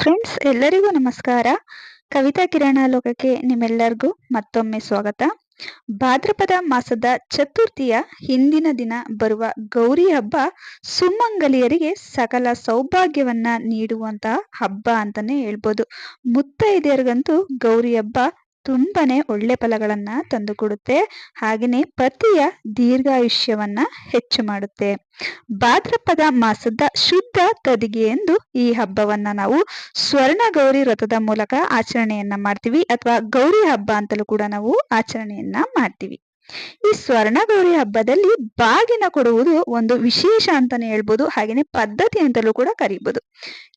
Friends ಎಲ್ಲರಿಗೂ ನಮಸ್ಕಾರ. ಕವಿತಾ ಕಿರಣ ಲೋಕಕ್ಕೆ ನಿಮ್ಮೆಲ್ಲರಿಗೂ ಮತ್ತೊಮ್ಮೆ ಸ್ವಾಗತ. ಭಾದ್ರಪದ ಮಾಸದ ಚತುರ್ಥಿಯ ಹಿಂದಿನ ದಿನ ಬರುವ ಗೌರಿ ಹಬ್ಬ ಸುಮಂಗಲಿಯರಿಗೆ ಸಕಲ ಸೌಭಾಗ್ಯವನ್ನ ನೀಡುವಂತಹ ಹಬ್ಬ ಅಂತಾನೆ ಹೇಳ್ಬೋದು. ಮುತ್ತೈದೆಯರಿಗಂತೂ ಗೌರಿ ಹಬ್ಬ ತುಂಬಾನೇ ಒಳ್ಳೆ ಫಲಗಳನ್ನು ತಂದುಕೊಡುತ್ತೆ. ಹಾಗೆಯೇ ಪತಿಯ ದೀರ್ಘಾಯುಷ್ಯವನ್ನ ಹೆಚ್ಚು ಮಾಡುತ್ತೆ. ಭಾದ್ರಪದ ಮಾಸದ ಶುದ್ಧ ತದಿಗೆ ಎಂದು ಈ ಹಬ್ಬವನ್ನ ನಾವು ಸ್ವರ್ಣ ಗೌರಿ ವ್ರತದ ಮೂಲಕ ಆಚರಣೆಯನ್ನ ಮಾಡ್ತೀವಿ. ಅಥವಾ ಗೌರಿ ಹಬ್ಬ ಅಂತಲೂ ಕೂಡ ನಾವು ಆಚರಣೆಯನ್ನ ಮಾಡ್ತೀವಿ. ಈ ಸ್ವರ್ಣ ಗೌರಿ ಹಬ್ಬದಲ್ಲಿ ಬಾಗಿನ ಕೊಡುವುದು ಒಂದು ವಿಶೇಷ ಅಂತಾನೆ ಹೇಳ್ಬೋದು, ಹಾಗೇನೆ ಪದ್ಧತಿ ಅಂತಲೂ ಕೂಡ ಕರೀಬಹುದು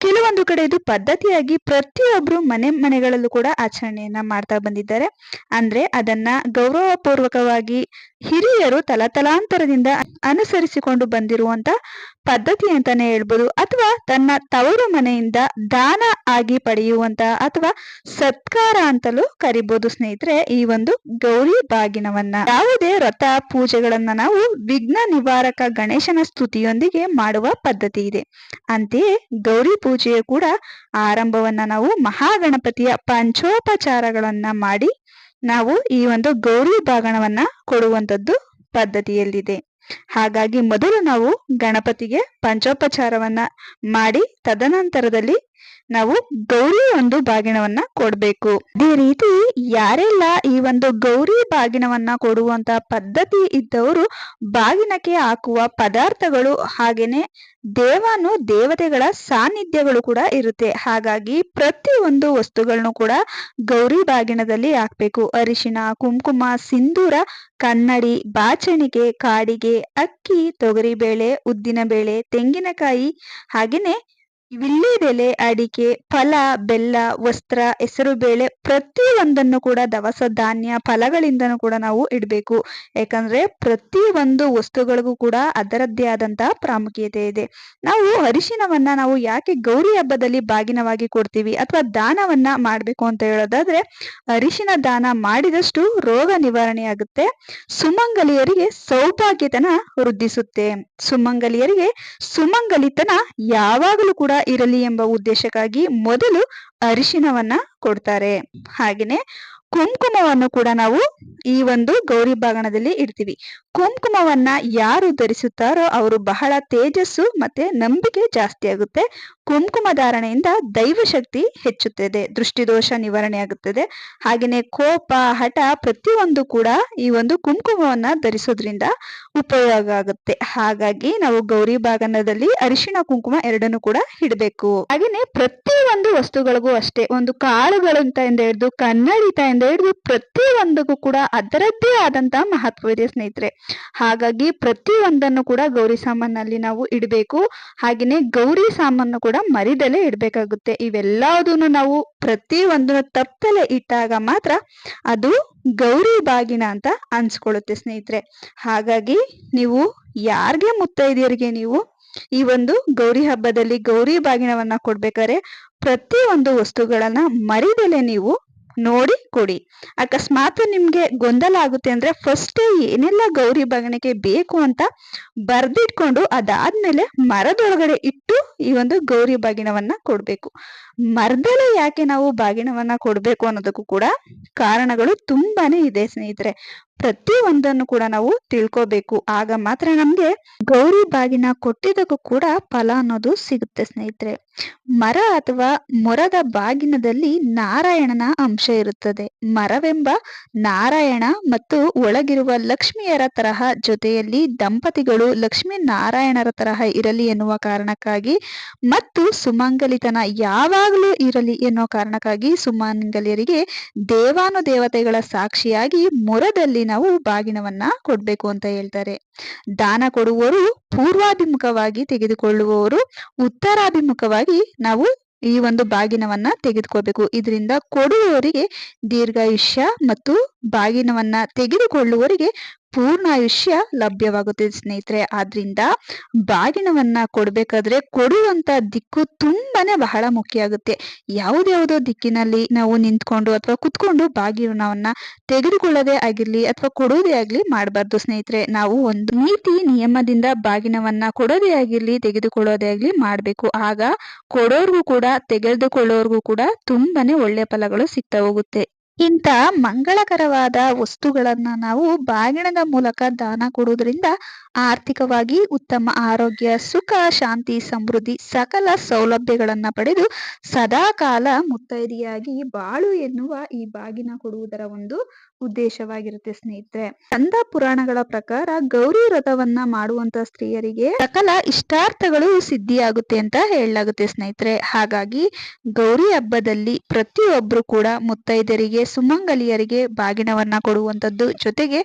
ಕೆಲವೊಂದು ಕಡೆ ಇದು ಪದ್ಧತಿಯಾಗಿ ಪ್ರತಿಯೊಬ್ರು ಮನೆ ಮನೆಗಳಲ್ಲೂ ಕೂಡ ಆಚರಣೆಯನ್ನ ಮಾಡ್ತಾ ಬಂದಿದ್ದಾರೆ. ಅಂದ್ರೆ ಅದನ್ನ ಗೌರವ ಪೂರ್ವಕವಾಗಿ ಹಿರಿಯರು ತಲತಲಾಂತರದಿಂದ ಅನುಸರಿಸಿಕೊಂಡು ಬಂದಿರುವಂತ ಪದ್ಧತಿ ಅಂತಾನೆ ಹೇಳ್ಬೋದು. ಅಥವಾ ತನ್ನ ತವರು ಮನೆಯಿಂದ ದಾನ ಆಗಿ ಪಡೆಯುವಂತ ಅಥವಾ ಸತ್ಕಾರ ಅಂತಲೂ ಕರಿಬಹುದು ಸ್ನೇಹಿತರೆ ಈ ಒಂದು ಗೌರಿ ಬಾಗಿನವನ್ನ. ಯಾವುದೇ ರಥ ಪೂಜೆಗಳನ್ನ ನಾವು ವಿಘ್ನ ನಿವಾರಕ ಗಣೇಶನ ಸ್ತುತಿಯೊಂದಿಗೆ ಮಾಡುವ ಪದ್ಧತಿ ಇದೆ. ಅಂತೆಯೇ ಗೌರಿ ಪೂಜೆಯ ಕೂಡ ಆರಂಭವನ್ನ ನಾವು ಮಹಾಗಣಪತಿಯ ಪಂಚೋಪಚಾರಗಳನ್ನ ಮಾಡಿ ನಾವು ಈ ಒಂದು ಗೌರಿ ಬಾಗಣವನ್ನ ಕೊಡುವಂತದ್ದು ಪದ್ಧತಿಯಲ್ಲಿದೆ. ಹಾಗಾಗಿ ಮೊದಲು ನಾವು ಗಣಪತಿಗೆ ಪಂಚೋಪಚಾರವನ್ನ ಮಾಡಿ ತದನಂತರದಲ್ಲಿ ನಾವು ಗೌರಿ ಒಂದು ಬಾಗಿಣವನ್ನ ಕೊಡ್ಬೇಕು. ಅದೇ ರೀತಿ ಯಾರೆಲ್ಲ ಈ ಒಂದು ಗೌರಿ ಬಾಗಿಣವನ್ನ ಕೊಡುವಂತ ಪದ್ಧತಿ ಇದ್ದವರು ಬಾಗಿನಕ್ಕೆ ಹಾಕುವ ಪದಾರ್ಥಗಳು ಹಾಗೇನೆ ದೇವಾನು ದೇವತೆಗಳ ಸಾನ್ನಿಧ್ಯಗಳು ಕೂಡ ಇರುತ್ತೆ. ಹಾಗಾಗಿ ಪ್ರತಿ ಒಂದು ವಸ್ತುಗಳನ್ನು ಕೂಡ ಗೌರಿ ಬಾಗಿಣದಲ್ಲಿ ಹಾಕ್ಬೇಕು. ಅರಿಶಿನ ಕುಂಕುಮ, ಸಿಂಧೂರ, ಕನ್ನಡಿ, ಬಾಚಣಿಗೆ, ಕಾಡಿಗೆ, ಅಕ್ಕಿ, ತೊಗರಿಬೇಳೆ, ಉದ್ದಿನಬೇಳೆ, ತೆಂಗಿನಕಾಯಿ ಹಾಗೇನೆ ವಿಳ್ಳೆದೆಲೆ ಅಡಿಕೆ, ಫಲ, ಬೆಲ್ಲ, ವಸ್ತ್ರ ಹೆಸರುಬೇಳೆ ಪ್ರತಿ ಒಂದನ್ನು ಕೂಡ ದವಸ ಧಾನ್ಯ ಫಲಗಳಿಂದನೂ ಕೂಡ ನಾವು ಇಡಬೇಕು. ಯಾಕಂದ್ರೆ ಪ್ರತಿ ಒಂದು ವಸ್ತುಗಳಿಗೂ ಕೂಡ ಅದರದ್ದೇ ಆದಂತಹ ಪ್ರಾಮುಖ್ಯತೆ ಇದೆ. ನಾವು ಅರಿಶಿನವನ್ನ ನಾವು ಯಾಕೆ ಗೌರಿ ಹಬ್ಬದಲ್ಲಿ ಬಾಗಿನವಾಗಿ ಕೊಡ್ತೀವಿ ಅಥವಾ ದಾನವನ್ನ ಮಾಡ್ಬೇಕು ಅಂತ ಹೇಳೋದಾದ್ರೆ ಅರಿಶಿನ ದಾನ ಮಾಡಿದಷ್ಟು ರೋಗ ನಿವಾರಣೆ ಆಗುತ್ತೆ ಸುಮಂಗಲಿಯರಿಗೆ ಸೌಭಾಗ್ಯತನ ವೃದ್ಧಿಸುತ್ತೆ. ಸುಮಂಗಲಿಯರಿಗೆ ಸುಮಂಗಲಿತನ ಯಾವಾಗಲೂ ಕೂಡ ಇರಲಿ ಎಂಬ ಉದ್ದೇಶಕ್ಕಾಗಿ ಮೊದಲು ಅರಿಶಿನವನ್ನ ಕೊಡ್ತಾರೆ. ಹಾಗೆಯೇ ಕುಂಕುಮವನ್ನು ಕೂಡ ನಾವು ಈ ಒಂದು ಗೌರಿ ಬಾಗಣದಲ್ಲಿ ಇಡ್ತೀವಿ. ಕುಂಕುಮವನ್ನ ಯಾರು ಧರಿಸುತ್ತಾರೋ ಅವರು ಬಹಳ ತೇಜಸ್ಸು ಮತ್ತೆ ನಂಬಿಕೆ ಜಾಸ್ತಿ ಆಗುತ್ತೆ. ಕುಂಕುಮ ಧಾರಣೆಯಿಂದ ದೈವ ಶಕ್ತಿ ಹೆಚ್ಚುತ್ತದೆ, ದೃಷ್ಟಿದೋಷ ನಿವಾರಣೆ ಆಗುತ್ತದೆ. ಹಾಗೆಯೇ ಕೋಪ, ಹಠ ಪ್ರತಿಯೊಂದು ಕೂಡ ಈ ಒಂದು ಕುಂಕುಮವನ್ನ ಧರಿಸೋದ್ರಿಂದ ಉಪಯೋಗ ಆಗುತ್ತೆ. ಹಾಗಾಗಿ ನಾವು ಗೌರಿ ಬಾಗಣದಲ್ಲಿ ಅರಿಶಿಣ ಕುಂಕುಮ ಎರಡನ್ನು ಕೂಡ ಇಡಬೇಕು. ಹಾಗೆಯೇ ಪ್ರತಿಯೊಂದು ವಸ್ತುಗಳಿಗೂ ಅಷ್ಟೇ, ಒಂದು ಕಾಳುಗಳಂತ ಇಂದ ಹಿಡಿದು ಕನ್ನಡಿತ ಇಂದ ಹಿಡಿದು ಪ್ರತಿ ಒಂದಕ್ಕೂ ಕೂಡ ಅದರದ್ದೇ ಆದಂತಹ ಮಹತ್ವವಿದೆ ಸ್ನೇಹಿತರೆ. ಹಾಗಾಗಿ ಪ್ರತಿಯೊಂದನ್ನು ಕೂಡ ಗೌರಿ ಸಾಮಾನಲ್ಲಿ ನಾವು ಇಡಬೇಕು. ಹಾಗೆಯೇ ಗೌರಿ ಸಾಮಾನು ಕೂಡ ಮರಿದಲ್ಲೇ ಇಡಬೇಕಾಗುತ್ತೆ. ಇವೆಲ್ಲದನ್ನು ನಾವು ಪ್ರತಿ ಒಂದನ್ನು ತಪ್ಪಲೆ ಇಟ್ಟಾಗ ಮಾತ್ರ ಅದು ಗೌರಿ ಬಾಗಿನ ಅಂತ ಅನ್ಸ್ಕೊಳ್ಳುತ್ತೆ ಸ್ನೇಹಿತರೆ. ಹಾಗಾಗಿ ನೀವು ಯಾರಿಗೆ ಮುತ್ತೈದೆಯರಿಗೆ ನೀವು ಈ ಒಂದು ಗೌರಿ ಹಬ್ಬದಲ್ಲಿ ಗೌರಿ ಬಾಗಿನವನ್ನ ಕೊಡ್ಬೇಕಾದ್ರೆ ಪ್ರತಿ ಒಂದು ವಸ್ತುಗಳನ್ನ ಮರಿದಲೆ ನೀವು ನೋಡಿ ಕೊಡಿ. ಅಕಸ್ಮಾತ್ ನಿಮ್ಗೆ ಗೊಂದಲ ಆಗುತ್ತೆ ಅಂದ್ರೆ ಫಸ್ಟ್ ಏನೆಲ್ಲ ಗೌರಿ ಬಾಗಣಿಗೆ ಬೇಕು ಅಂತ ಬರ್ದಿಟ್ಕೊಂಡು ಅದಾದ್ಮೇಲೆ ಮರದೊಳಗಡೆ ಇಟ್ಟು ಈ ಒಂದು ಗೌರಿ ಬಾಗಿನವನ್ನ ಕೊಡ್ಬೇಕು. ಮರದಲ್ಲೇ ಯಾಕೆ ನಾವು ಬಾಗಿನವನ್ನ ಕೊಡ್ಬೇಕು ಅನ್ನೋದಕ್ಕೂ ಕೂಡ ಕಾರಣಗಳು ತುಂಬಾನೇ ಇದೆ ಸ್ನೇಹಿತರೆ. ಪ್ರತಿ ಒಂದನ್ನು ಕೂಡ ನಾವು ತಿಳ್ಕೋಬೇಕು. ಆಗ ಮಾತ್ರ ನಮ್ಗೆ ಗೌರಿ ಬಾಗಿನ ಕೊಟ್ಟಿದ್ದಕ್ಕೂ ಕೂಡ ಫಲ ಅನ್ನೋದು ಸಿಗುತ್ತೆ ಸ್ನೇಹಿತರೆ. ಮರ ಅಥವಾ ಮೊರದ ಬಾಗಿನದಲ್ಲಿ ನಾರಾಯಣನ ಅಂಶ ಇರುತ್ತದೆ. ಮರವೆಂಬ ನಾರಾಯಣ ಮತ್ತು ಒಳಗಿರುವ ಲಕ್ಷ್ಮಿಯರ ತರಹ ಜೊತೆಯಲ್ಲಿ ದಂಪತಿಗಳು ಲಕ್ಷ್ಮೀ ನಾರಾಯಣರ ತರಹ ಇರಲಿ ಎನ್ನುವ ಕಾರಣಕ್ಕಾಗಿ ಮತ್ತು ಸುಮಂಗಲಿತನ ಯಾವಾಗಲೂ ಇರಲಿ ಎನ್ನುವ ಕಾರಣಕ್ಕಾಗಿ ಸುಮಂಗಲಿಯರಿಗೆ ದೇವಾನು ದೇವತೆಗಳ ಸಾಕ್ಷಿಯಾಗಿ ಮೊರದಲ್ಲಿ ನಾವು ಬಾಗಿನವನ್ನ ಕೊಡ್ಬೇಕು ಅಂತ ಹೇಳ್ತಾರೆ. ದಾನ ಕೊಡುವವರು ಪೂರ್ವಾಭಿಮುಖವಾಗಿ ತೆಗೆದುಕೊಳ್ಳುವವರು ಉತ್ತರಾಭಿಮುಖವಾಗಿ ನಾವು ಈ ಒಂದು ಬಾಗಿನವನ್ನ ತೆಗೆದುಕೋಬೇಕು ಇದರಿಂದ ಕೊಡುವವರಿಗೆ ದೀರ್ಘಾಯುಷ್ಯ ಮತ್ತು ಬಾಗಿನವನ್ನ ತೆಗೆದುಕೊಳ್ಳುವವರಿಗೆ ಪೂರ್ಣಾಯುಷ್ಯ ಲಭ್ಯವಾಗುತ್ತದೆ ಸ್ನೇಹಿತರೆ. ಆದ್ರಿಂದ ಬಾಗಿನವನ್ನ ಕೊಡ್ಬೇಕಾದ್ರೆ ಕೊಡುವಂತ ದಿಕ್ಕು ತುಂಬಾನೇ ಬಹಳ ಮುಖ್ಯ ಆಗುತ್ತೆ. ಯಾವ್ದ್ಯಾವ್ದೋ ದಿಕ್ಕಿನಲ್ಲಿ ನಾವು ನಿಂತ್ಕೊಂಡು ಅಥವಾ ಕುತ್ಕೊಂಡು ಬಾಗಿನವನ್ನ ತೆಗೆದುಕೊಳ್ಳೋದೇ ಆಗಿರ್ಲಿ ಅಥವಾ ಕೊಡೋದೇ ಆಗ್ಲಿ ಮಾಡಬಾರ್ದು ಸ್ನೇಹಿತರೆ. ನಾವು ಒಂದು ನೀತಿ, ನಿಯಮದಿಂದ ಬಾಗಿನವನ್ನ ಕೊಡೋದೇ ಆಗಿರ್ಲಿ, ತೆಗೆದುಕೊಳ್ಳೋದೇ ಆಗ್ಲಿ ಮಾಡ್ಬೇಕು. ಆಗ ಕೊಡೋರ್ಗೂ ಕೂಡ, ತೆಗೆದುಕೊಳ್ಳೋರ್ಗೂ ಕೂಡ ತುಂಬಾನೇ ಒಳ್ಳೆ ಫಲಗಳು ಸಿಗ್ತಾ ಹೋಗುತ್ತೆ. ಇಂಥ ಮಂಗಳಕರವಾದ ವಸ್ತುಗಳನ್ನ ನಾವು ಬಾಗಿಣದ ಮೂಲಕ ದಾನ ಕೊಡುವುದರಿಂದ ಆರ್ಥಿಕವಾಗಿ ಉತ್ತಮ ಆರೋಗ್ಯ, ಸುಖ, ಶಾಂತಿ, ಸಮೃದ್ಧಿ ಸಕಲ ಸೌಲಭ್ಯಗಳನ್ನ ಪಡೆದು ಸದಾ ಕಾಲ ಮುತ್ತೈದೆಯಾಗಿ ಬಾಳು ಎನ್ನುವ ಈ ಬಾಗಿನ ಕೊಡುವುದರ ಒಂದು ಉದ್ದೇಶವಾಗಿರುತ್ತೆ ಸ್ನೇಹಿತರೆ. ಚಂದ ಪುರಾಣಗಳ ಪ್ರಕಾರ ಗೌರಿ ವ್ರತವನ್ನ ಮಾಡುವಂತ ಸ್ತ್ರೀಯರಿಗೆ ಸಕಲ ಇಷ್ಟಾರ್ಥಗಳು ಸಿದ್ಧಿಯಾಗುತ್ತೆ ಅಂತ ಹೇಳಲಾಗುತ್ತೆ ಸ್ನೇಹಿತರೆ. ಹಾಗಾಗಿ ಗೌರಿ ಹಬ್ಬದಲ್ಲಿ ಪ್ರತಿಯೊಬ್ರು ಕೂಡ ಮುತ್ತೈದೆಯರಿಗೆ, ಸುಮಂಗಲಿಯರಿಗೆ ಬಾಗಿನವನ್ನ ಕೊಡುವಂತದ್ದು ಜೊತೆಗೆ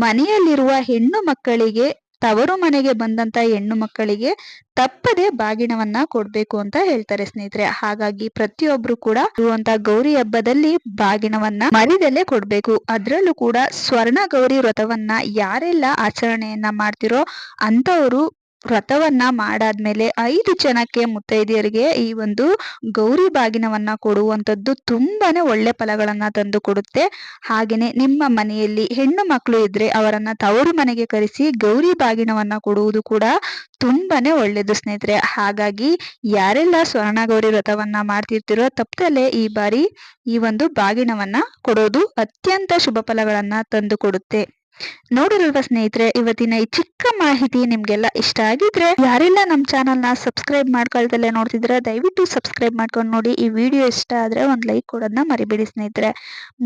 ಮನೆಯಲ್ಲಿರುವ ಹೆಣ್ಣು ಮಕ್ಕಳಿಗೆ ತವರು ಮನೆಗೆ ಬಂದಂತ ಹೆಣ್ಣು ಮಕ್ಕಳಿಗೆ ತಪ್ಪದೆ ಬಾಗಿನವನ್ನ ಕೊಡ್ಬೇಕು ಅಂತ ಹೇಳ್ತಾರೆ ಸ್ನೇಹಿತರೆ. ಹಾಗಾಗಿ ಪ್ರತಿಯೊಬ್ರು ಕೂಡ ಇರುವಂತ ಗೌರಿ ಹಬ್ಬದಲ್ಲಿ ಬಾಗಿನವನ್ನ ಮರಿದಲ್ಲೇ ಕೊಡ್ಬೇಕು. ಅದ್ರಲ್ಲೂ ಕೂಡ ಸ್ವರ್ಣ ಗೌರಿ ವ್ರತವನ್ನ ಯಾರೆಲ್ಲ ಆಚರಣೆಯನ್ನ ಮಾಡ್ತಿರೋ ಅಂತವರು ವ್ರತವನ್ನ ಮಾಡಾದ್ಮೇಲೆ ಐದು ಜನಕ್ಕೆ ಮುತ್ತೈದೆಯರಿಗೆ ಈ ಒಂದು ಗೌರಿ ಬಾಗಿನವನ್ನ ಕೊಡುವಂತದ್ದು ತುಂಬಾನೇ ಒಳ್ಳೆ ಫಲಗಳನ್ನ ತಂದು ಕೊಡುತ್ತೆ. ಹಾಗೆಯೇ ನಿಮ್ಮ ಮನೆಯಲ್ಲಿ ಹೆಣ್ಣು ಮಕ್ಕಳು ಇದ್ರೆ ಅವರನ್ನ ತವರು ಮನೆಗೆ ಕರೆಸಿ ಗೌರಿ ಬಾಗಿನವನ್ನ ಕೊಡುವುದು ಕೂಡ ತುಂಬಾನೇ ಒಳ್ಳೇದು ಸ್ನೇಹಿತರೆ. ಹಾಗಾಗಿ ಯಾರೆಲ್ಲ ಸ್ವರ್ಣ ಗೌರಿ ವ್ರತವನ್ನ ಮಾಡ್ತಿರ್ತಿರೋ ತಪ್ಪದಲ್ಲೇ ಈ ಬಾರಿ ಈ ಒಂದು ಬಾಗಿನವನ್ನ ಕೊಡೋದು ಅತ್ಯಂತ ಶುಭ ಫಲಗಳನ್ನ ತಂದು ಕೊಡುತ್ತೆ. ನೋಡಿರಲ್ವಾ ಸ್ನೇಹಿತರೆ, ಇವತ್ತಿನ ಈ ಚಿಕ್ಕ ಮಾಹಿತಿ ನಿಮ್ಗೆಲ್ಲ ಇಷ್ಟ ಆಗಿದ್ರೆ ಯಾರೆಲ್ಲ ನಮ್ಮ ಚಾನಲ್ನ ಸಬ್ಸ್ಕ್ರೈಬ್ ಮಾಡ್ಕೊಳ್ದಲ್ಲೇ ನೋಡ್ತಿದ್ರೆ, ದಯವಿಟ್ಟು ಸಬ್ಸ್ಕ್ರೈಬ್ ಮಾಡ್ಕೊಂಡು ನೋಡಿ. ಈ ವಿಡಿಯೋ ಇಷ್ಟ ಆದ್ರೆ ಒಂದ್ ಲೈಕ್ ಕೊಡೋದನ್ನ ಮರಿಬೇಡಿ ಸ್ನೇಹಿತರೆ.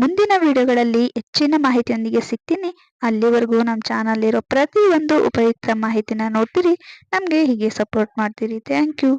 ಮುಂದಿನ ವಿಡಿಯೋಗಳಲ್ಲಿ ಹೆಚ್ಚಿನ ಮಾಹಿತಿಯೊಂದಿಗೆ ಸಿಗ್ತೀನಿ. ಅಲ್ಲಿವರೆಗೂ ನಮ್ಮ ಚಾನಲ್ ಇರೋ ಪ್ರತಿಯೊಂದು ಉಪಯುಕ್ತ ಮಾಹಿತಿನ ನೋಡ್ತೀರಿ. ನಮ್ಗೆ ಹೀಗೆ ಸಪೋರ್ಟ್ ಮಾಡ್ತೀರಿ. Thank you.